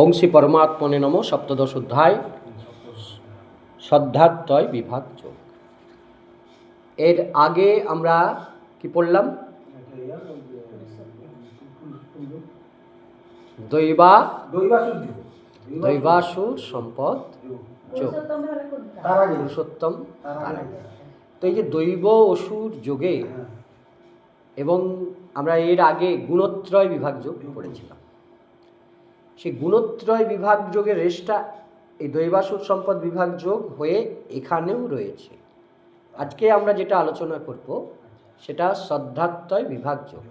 ওং শ্রী পরমাত্মনে নম সপ্তদশ অধ্যায় শ্রদ্ধাত্ময় বিভাগ যোগ। এর আগে আমরা কি পড়লাম? দৈবা দৈবাসুর সম্পদ যোগ। পুরুষোত্তম তো এই যে দৈব অসুর যোগে এবং আমরা এর আগে গুণত্রয় বিভাগ যোগ পড়েছিলাম। সেই গুণত্রয় বিভাগ যোগের রেশটা এই দৈবাসুর সম্পদ বিভাগ যোগ হয়ে এখানেও রয়েছে। আজকে আমরা যেটা আলোচনা করব, সেটা শ্রদ্ধাত্ময় বিভাগ যোগ।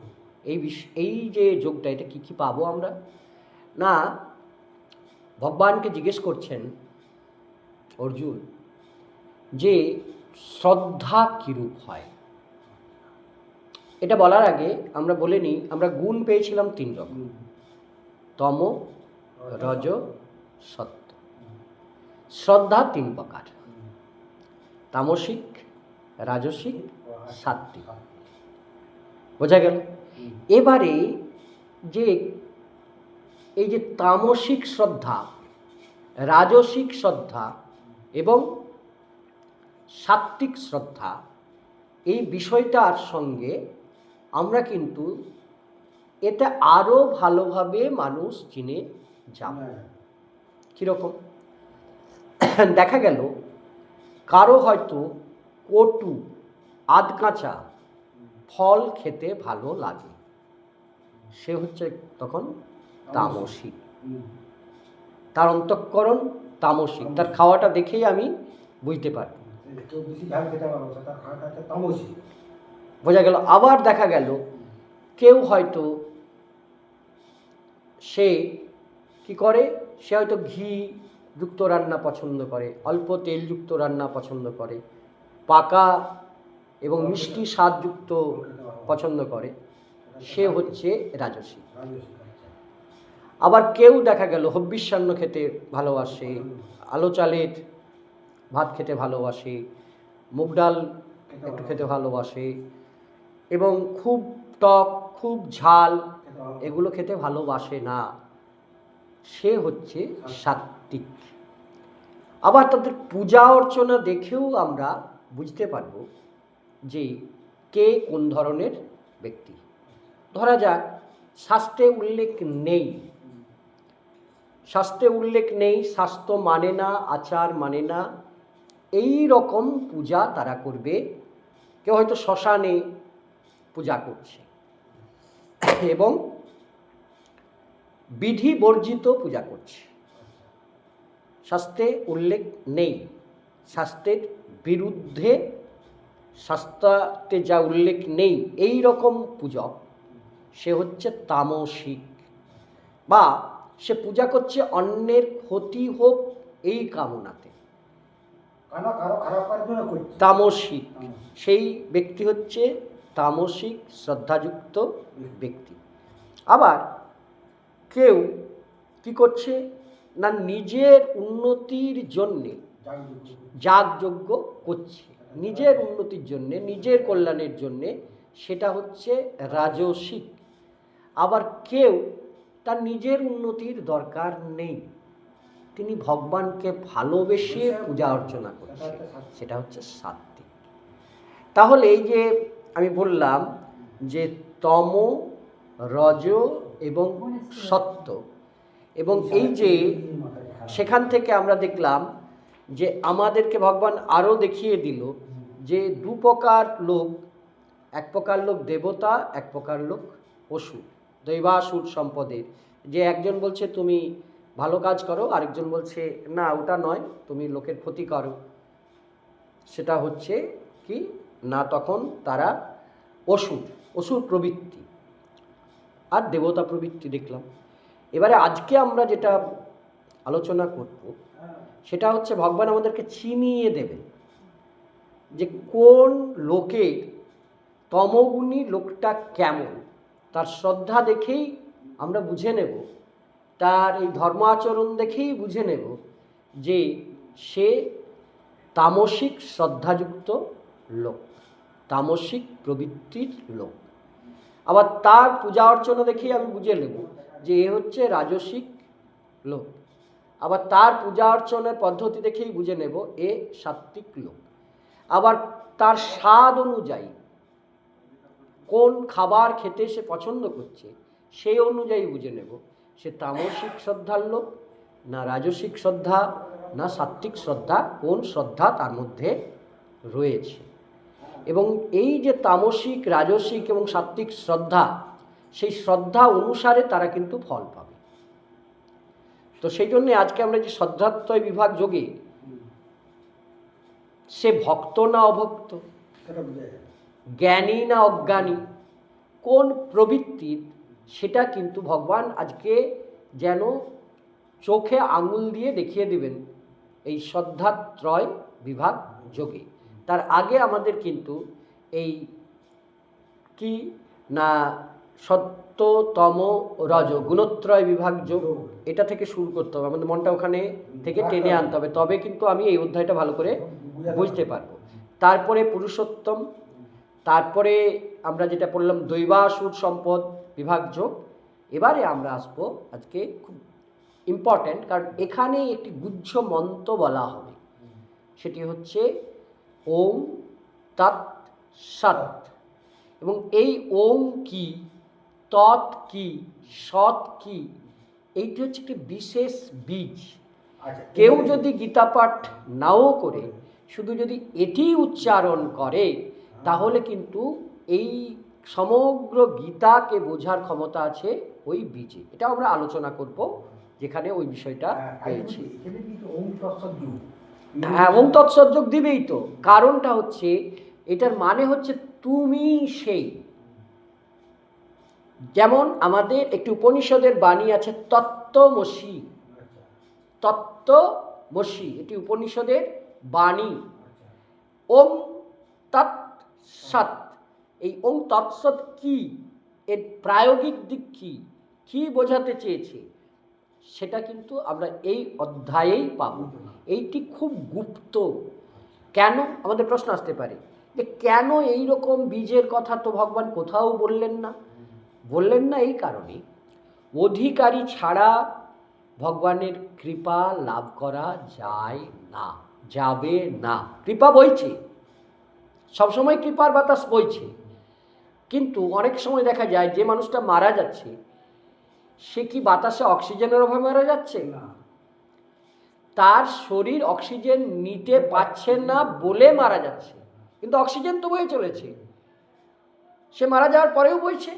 এই বিষ এই যে যোগটা, এটা কী কী পাবো আমরা? না, ভগবানকে জিজ্ঞেস করছেন অর্জুন যে শ্রদ্ধা কীরূপ হয়? এটা বলার আগে আমরা বলে নিই, আমরা গুণ পেয়েছিলাম তিন রকম। তম রজ সত্য শ্রদ্ধা তিন প্রকার। তামসিক, রাজসিক সাত্বিক বোঝা গেল? এবারে যে এই যে তামসিক শ্রদ্ধা, রাজসিক শ্রদ্ধা এবং সাত্বিক শ্রদ্ধা, এই বিষয়টার সঙ্গে আমরা কিন্তু এটা আরও ভালোভাবে মানুষ চিনে যাব। কীরকম? দেখা গেল কারও হয়তো কটু আধকাঁচা ফল খেতে ভালো লাগে। সে হচ্ছে তখন তামসিক তার অন্তঃকরণ তামসিক তার খাওয়াটা দেখেই আমি বুঝতে পারি বোঝা গেল। আবার দেখা গেল কেউ হয়তো সে কি করে? সে হয়তো ঘি যুক্ত রান্না পছন্দ করে, অল্প তেলযুক্ত রান্না পছন্দ করে, পাকা এবং মিষ্টি স্বাদযুক্ত পছন্দ করে। সে হচ্ছে রাজসী আবার কেউ দেখা গেল হব্বিষ্যান্ন খেতে ভালোবাসে, আলো চালের ভাত খেতে ভালোবাসে, মুগ ডাল একটু খেতে ভালোবাসে এবং খুব টক, খুব ঝাল এগুলো খেতে ভালোবাসে না। সে হচ্ছে সাত্বিক। আবার তাদের পূজা অর্চনা দেখেও আমরা বুঝতে পারব যে কে কোন ধরনের ব্যক্তি। ধরা যাক শাস্ত্রে উল্লেখ নেই। শাস্ত্রে উল্লেখ নেই স্বাস্থ্য মানে না আচার মানে না। এই রকম পূজা তারা করবে। কেউ হয়তো শ্মশানে পূজা করছে। এবং বিধি বর্জিত পূজা করছে। শাস্ত্রে উল্লেখ নেই। শাস্ত্রের বিরুদ্ধে শাস্ত্রাতে যা উল্লেখ নেই এই রকম পূজক সে হচ্ছে তামসিক বা সে পূজা করছে অন্যের ক্ষতি হোক এই কামনাতে। তামসিক। সেই ব্যক্তি হচ্ছে তামসিক শ্রদ্ধাযুক্ত ব্যক্তি। আবার কেউ কি করছে? না, নিজের উন্নতির জন্যে যাগযজ্ঞ করছে। নিজের উন্নতির জন্যে, নিজের কল্যাণের জন্যে সেটা হচ্ছে রাজসিক। আবার কেউ তার নিজের উন্নতির দরকার নেই। তিনি ভগবানকে ভালোবেসে পূজা অর্চনা করছে। সেটা হচ্ছে সাত্বিক তাহলে এই যে আমি বললাম যে তম, রজ এবং সত্য। এবং এই যে সেখান থেকে আমরা দেখলাম যে আমাদেরকে ভগবান আরও দেখিয়ে দিল যে দু প্রকার লোক এক প্রকার লোক দেবতা এক প্রকার লোক অসুর দৈবাসুর সম্পদের। যে একজন বলছে তুমি ভালো কাজ করো। আরেকজন বলছে না ওটা নয় তুমি লোকের ক্ষতি করো। সেটা হচ্ছে কি না তখন তারা অসুর অসুর প্রবৃত্তি। আর দেবতা প্রবৃত্তি দেখলাম। এবারে আজকে আমরা যেটা আলোচনা করব, সেটা হচ্ছে ভগবান আমাদেরকে চিনিয়ে দেবে যে কোন লোকের তমগুণী লোকটা কেমন। তার শ্রদ্ধা দেখেই আমরা বুঝে নেব, তার এই ধর্ম আচরণ দেখেই বুঝে নেব যে সে তামসিক শ্রদ্ধাযুক্ত লোক, তামসিক প্রবৃত্তির লোক। আবার তার পূজা অর্চনা দেখেই আমি বুঝে নেব যে এ হচ্ছে রাজসিক লোক। আবার তার পূজা অর্চনার পদ্ধতি দেখেই বুঝে নেব এ সাত্ত্বিক লোক। আবার তার স্বাদ অনুযায়ী কোন খাবার খেতে সে পছন্দ করছে সেই অনুযায়ী বুঝে নেব। সে তামসিক শ্রদ্ধার লোক, না রাজসিক শ্রদ্ধা, না সাত্ত্বিক শ্রদ্ধা, কোন শ্রদ্ধা তার মধ্যে রয়েছে। এবং এই যে তামসিক রাজসিক এবং সাত্ত্বিক শ্রদ্ধা সেই শ্রদ্ধা অনুসারে তারা কিন্তু ফল পাবে। তো সেই জন্যে আজকে আমরা যে শ্রদ্ধাত্ময় বিভাগ যোগে সে ভক্ত না অভক্ত? জ্ঞানী না অজ্ঞানী? কোন প্রবৃত্তির সেটা কিন্তু ভগবান আজকে যেন চোখে আঙুল দিয়ে দেখিয়ে দিবেন এই শ্রদ্ধাত্রয় বিভাগ যোগে। তার আগে আমাদের কিন্তু এই কি না সত্যতম রজ, গুণত্রয় বিভাগ যোগ, এটা থেকে শুরু করতে হবে। আমাদের মনটা ওখানে থেকে টেনে আনতে হবে। তবে কিন্তু আমি এই অধ্যায়টা ভালো করে বুঝতে পারব। তারপরে পুরুষোত্তম, তারপরে আমরা যেটা পড়লাম, দৈবাসুর সম্পদ বিভাগ যোগ। এবারে আমরা আসব আজকে খুব ইম্পর্ট্যান্ট কারণ এখানে একটি গুজ্জ মন্ত্র বলা হবে। সেটি হচ্ছে ওম তৎ সৎ। এবং এই ওম কি তৎ কি সৎ কি এইটি হচ্ছে একটি বিশেষ বীজ। আচ্ছা কেউ যদি গীতা পাঠ নাও করে শুধু যদি এটি উচ্চারণ করে তাহলে কিন্তু এই সমগ্র গীতাকে বোঝার ক্ষমতা আছে ওই বীজে। এটা আমরা আলোচনা করব যেখানে ওই বিষয়টা হ্যাঁ, পেয়েছি তৎসৎ। হ্যাঁ এবং তৎসযোগ দিবেই তো। কারণটা হচ্ছে, এটার মানে হচ্ছে তুমি সেই। যেমন আমাদের একটি উপনিষদের বাণী আছে, তত্ত্বমসি। তত্ত্বমসি, এটি উপনিষদের বাণী। ওম তৎ সৎ এই ওম তৎসৎ কি? এর প্রায়োগিক দিক কি? কি বোঝাতে চেয়েছে? সেটা কিন্তু আমরা এই অধ্যায়েই পাব। এইটি খুব গুপ্ত। কেন? আমাদের প্রশ্ন আসতে পারে। যে কেন এই রকম বীজের কথা তো ভগবান কোথাও বললেন না? বললেন না এই কারণে অধিকারী ছাড়া ভগবানের কৃপা লাভ করা যায় না, যাবে না। কৃপা বইছে। সবসময় কৃপার বাতাস বইছে। কিন্তু অনেক সময় দেখা যায় যে মানুষটা মারা যাচ্ছে সে কি বাতাসে অক্সিজেনের অভাবে মারা যাচ্ছে? না। তার শরীর অক্সিজেন নিতে পারছে না বলে মারা যাচ্ছে। কিন্তু অক্সিজেন তো বয়ে চলেছে। সে মারা যাওয়ার পরেও বইছে।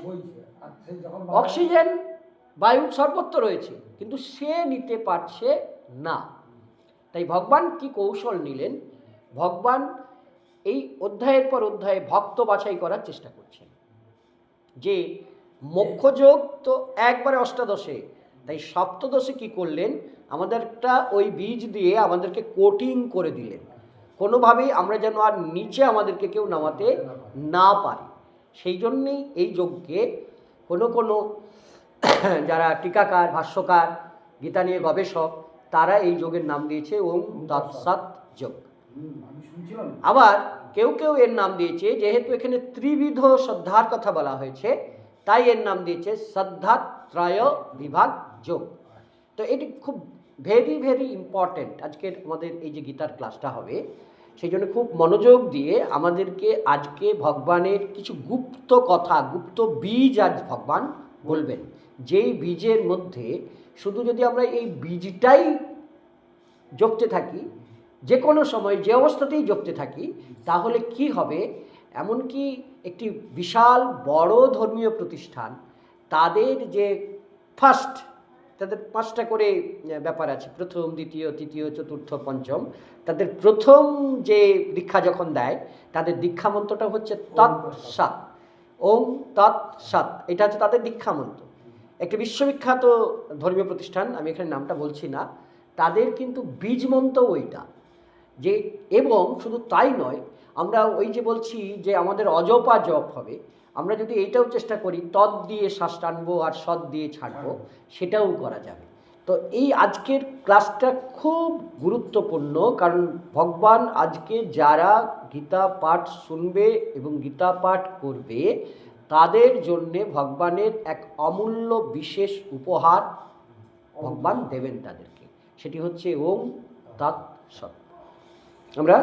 অক্সিজেন বায়ু সর্বত্র রয়েছে কিন্তু সে নিতে পারছে না। তাই ভগবান কি কৌশল নিলেন? ভগবান এই অধ্যায়ের পর অধ্যায়ে ভক্ত বাছাই করার চেষ্টা করছেন। যে মোক্ষযোগ তো একবারে অষ্টাদশে। তাই সপ্তদশে কি করলেন? আমাদেরটা ওই বীজ দিয়ে আমাদেরকে কোটিং করে দিলেন। কোনোভাবেই আমরা যেন আর নিচে আমাদেরকে কেউ নামাতে না পারি। সেই জন্যেই এই যজ্ঞে কোনো কোনো যারা টিকাকার, ভাষ্যকার, গীতা নিয়ে গবেষক, তারা এই যোগের নাম দিয়েছে ওম তৎসৎ যোগ আবার কেউ কেউ এর নাম দিয়েছে, যেহেতু এখানে ত্রিবিধ শ্রদ্ধার কথা বলা হয়েছে তাই এর নাম দিয়েছে শ্রদ্ধাত্রয় বিভাগ যোগ। তো এটি খুব ভেরি ভেরি ইম্পর্ট্যান্ট আজকের আমাদের এই যে গীতার ক্লাসটা হবে, সেই জন্য খুব মনোযোগ দিয়ে আমাদেরকে আজকে ভগবানের কিছু গুপ্ত কথা, গুপ্ত বীজ আজ ভগবান বলবেন। যেই বীজের মধ্যে শুধু যদি আমরা এই বীজটাই জপতে থাকি যে কোনো সময় যে অবস্থাতেই জপতে থাকি, তাহলে কি হবে? এমনকি একটি বিশাল বড় ধর্মীয় প্রতিষ্ঠান তাদের যে ফার্স্ট তাদের পাঁচটা করে ব্যাপার আছে। প্রথম দ্বিতীয় তৃতীয় চতুর্থ পঞ্চম তাদের প্রথম যে দীক্ষা যখন দেয় তাদের দীক্ষা মন্ত্রটা হচ্ছে তৎসাৎ। ওম তৎসাৎ। এটা হচ্ছে তাদের দীক্ষা মন্ত্র। একটি বিশ্ববিখ্যাত ধর্মীয় প্রতিষ্ঠান আমি এখানে নামটা বলছি না তাদের কিন্তু বীজ মন্ত্র ওইটা। যে এবং শুধু তাই নয় আমরা ওই যে বলছি যে আমাদের অজপা জপ হবে, আমরা যদি এইটাও চেষ্টা করি তদ দিয়ে শ্বাস টানবো আর সৎ দিয়ে ছাড়বো, সেটাও করা যাবে। তো এই আজকের ক্লাসটা খুব গুরুত্বপূর্ণ, কারণ ভগবান আজকে যারা গীতা পাঠ শুনবে এবং গীতা পাঠ করবে, তাদের জন্যে ভগবানের এক অমূল্য বিশেষ উপহার ভগবান দেবেন তাদেরকে। সেটি হচ্ছে ওম তৎ সৎ। আমরা